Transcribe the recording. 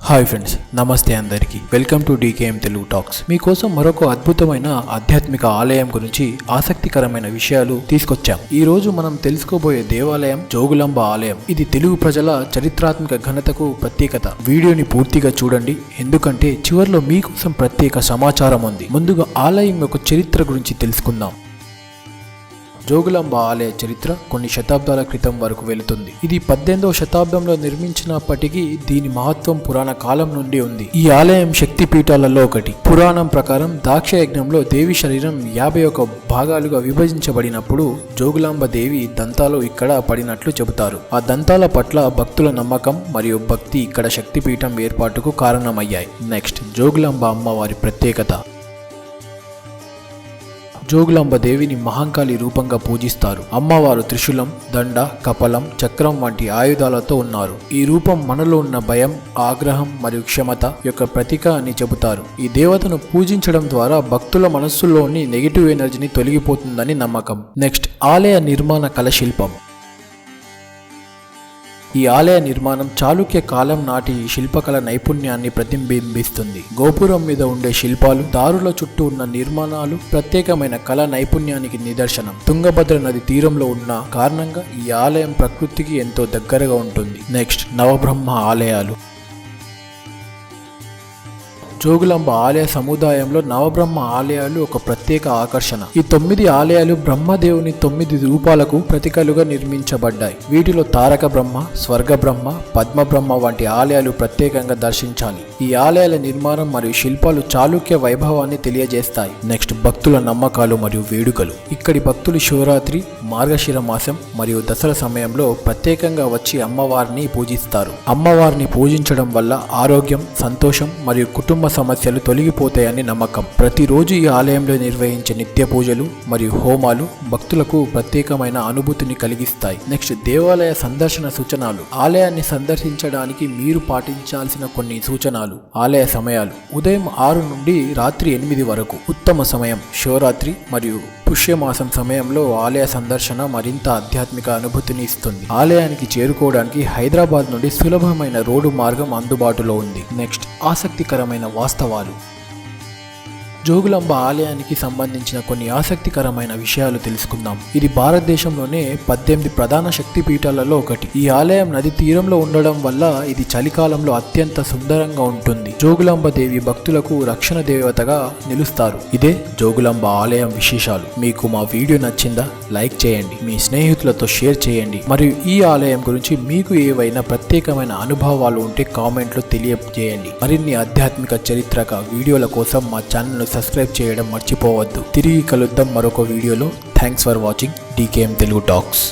Hi friends నమస్తే అందరికీ. Welcome to DKM Telugu talks మీకోసం మరొక అద్భుతమైన ఆధ్యాత్మిక ఆలయం గురించి ఆసక్తికరమైన విషయాలు తీసుకొచ్చాం. ఈ రోజు మనం తెలుసుకోబోయే దేవాలయం జోగులాంబ ఆలయం. ఇది తెలుగు ప్రజల చరిత్రాత్మక ఘనతకు ప్రత్యేకత. వీడియోని పూర్తిగా చూడండి. ఎందుకంటే చివర్లో మీకోసం ప్రత్యేక సమాచారం ఉంది. ముందుగా ఆలయం యొక్క చరిత్ర గురించి తెలుసుకుందాం. జోగులాంబ ఆలయ చరిత్ర కొన్ని శతాబ్దాల క్రితం వరకు వెళుతుంది. ఇది పద్దెనిమిదవ శతాబ్దంలో నిర్మించినప్పటికీ దీని మహత్వం పురాణ కాలం నుండి ఉంది. ఈ ఆలయం శక్తి పీఠాలలో ఒకటి. పురాణం ప్రకారం దాక్ష యజ్ఞంలో దేవి శరీరం యాభై ఒక భాగాలుగా విభజించబడినప్పుడు జోగులాంబ దేవి దంతాలు ఇక్కడ పడినట్లు చెబుతారు. ఆ దంతాల పట్ల భక్తుల నమ్మకం మరియు భక్తి ఇక్కడ శక్తిపీఠం ఏర్పాటుకు కారణమయ్యాయి. నెక్స్ట్ జోగులాంబ అమ్మవారి ప్రత్యేకత. జోగులాంబ దేవిని మహంకాళి రూపంగా పూజిస్తారు. అమ్మవారు త్రిశూలం దండ కపలం చక్రం వంటి ఆయుధాలతో ఉన్నారు. ఈ రూపం మనలో ఉన్న భయం ఆగ్రహం మరియు క్షమత యొక్క ప్రతీక అని చెబుతారు. ఈ దేవతను పూజించడం ద్వారా భక్తుల మనస్సులోని నెగిటివ్ ఎనర్జీని తొలగిపోతుందని నమ్మకం. నెక్స్ట్ ఆలయ నిర్మాణ కళ శిల్పం. ఈ ఆలయ నిర్మాణం చాళుక్య కాలం నాటి శిల్పకళ నైపుణ్యాన్ని ప్రతిబింబిస్తుంది. గోపురం మీద ఉండే శిల్పాలు దారుల చుట్టూ ఉన్న నిర్మాణాలు ప్రత్యేకమైన కళ నైపుణ్యానికి నిదర్శనం. తుంగభద్ర నది తీరంలో ఉన్న కారణంగా ఈ ఆలయం ప్రకృతికి ఎంతో దగ్గరగా ఉంటుంది. నెక్స్ట్ నవబ్రహ్మ ఆలయాలు. జోగులాంబ ఆలయ సముదాయంలో నవబ్రహ్మ ఆలయాలు ఒక ప్రత్యేక ఆకర్షణ. ఈ తొమ్మిది ఆలయాలు బ్రహ్మదేవుని తొమ్మిది రూపాలకు ప్రతికలుగా నిర్మించబడ్డాయి. వీటిలో తారక బ్రహ్మ స్వర్గ బ్రహ్మ పద్మ బ్రహ్మ వంటి ఆలయాలు ప్రత్యేకంగా దర్శించాలి. ఈ ఆలయాల నిర్మాణం మరియు శిల్పాలు చాళుక్య వైభవాన్ని తెలియజేస్తాయి. నెక్స్ట్ భక్తుల నమ్మకాలు మరియు వేడుకలు. ఇక్కడి భక్తులు శివరాత్రి మార్గశిర మాసం మరియు దసరా సమయంలో ప్రత్యేకంగా వచ్చి అమ్మవారిని పూజిస్తారు. అమ్మవారిని పూజించడం వల్ల ఆరోగ్యం సంతోషం మరియు కుటుంబ సమస్యలు తొలగిపోతాయని నమ్మకం. ప్రతిరోజు ఈ ఆలయంలో నిర్వహించే నిత్య పూజలు మరియు హోమాలు భక్తులకు ప్రత్యేకమైన అనుభూతిని కలిగిస్తాయి. నెక్స్ట్ దేవాలయ సందర్శన సూచనలు. ఆలయాన్ని సందర్శించడానికి మీరు పాటించాల్సిన కొన్ని సూచనలు. ఆలయ సమయాలు. ఉదయం ఆరు నుండి రాత్రి ఎనిమిది వరకు. ఉత్తమ సమయం. శివరాత్రి మరియు పుష్యమాసం సమయంలో ఆలయ సందర్శన మరింత ఆధ్యాత్మిక అనుభూతిని ఇస్తుంది. ఆలయానికి చేరుకోవడానికి హైదరాబాద్ నుండి సులభమైన రోడ్డు మార్గం అందుబాటులో ఉంది. నెక్స్ట్ ఆసక్తికరమైన వాస్తవాలు. జోగులాంబ ఆలయానికి సంబంధించిన కొన్ని ఆసక్తికరమైన విషయాలు తెలుసుకుందాం. ఇది భారతదేశంలోనే పద్దెనిమిది ప్రధాన శక్తి పీఠాలలో ఒకటి. ఈ ఆలయం నది తీరంలో ఉండడం వల్ల ఇది చలికాలంలో అత్యంత సుందరంగా ఉంటుంది. జోగులాంబ దేవి భక్తులకు రక్షణ దేవతగా నిలుస్తారు. ఇదే జోగులాంబ ఆలయం విశేషాలు. మీకు మా వీడియో నచ్చిందా? లైక్ చేయండి. మీ స్నేహితులతో షేర్ చేయండి. మరియు ఈ ఆలయం గురించి మీకు ఏవైనా ప్రత్యేకమైన అనుభవాలు ఉంటే కామెంట్లో తెలియజేయండి. మరిన్ని ఆధ్యాత్మిక చరిత్రక వీడియోల కోసం మా ఛానల్ను సబ్స్క్రైబ్ చేయడం మర్చిపోవద్దు. తిరిగి కలుద్దాం మరొక వీడియోలో. Thanks for watching DKM Telugu talks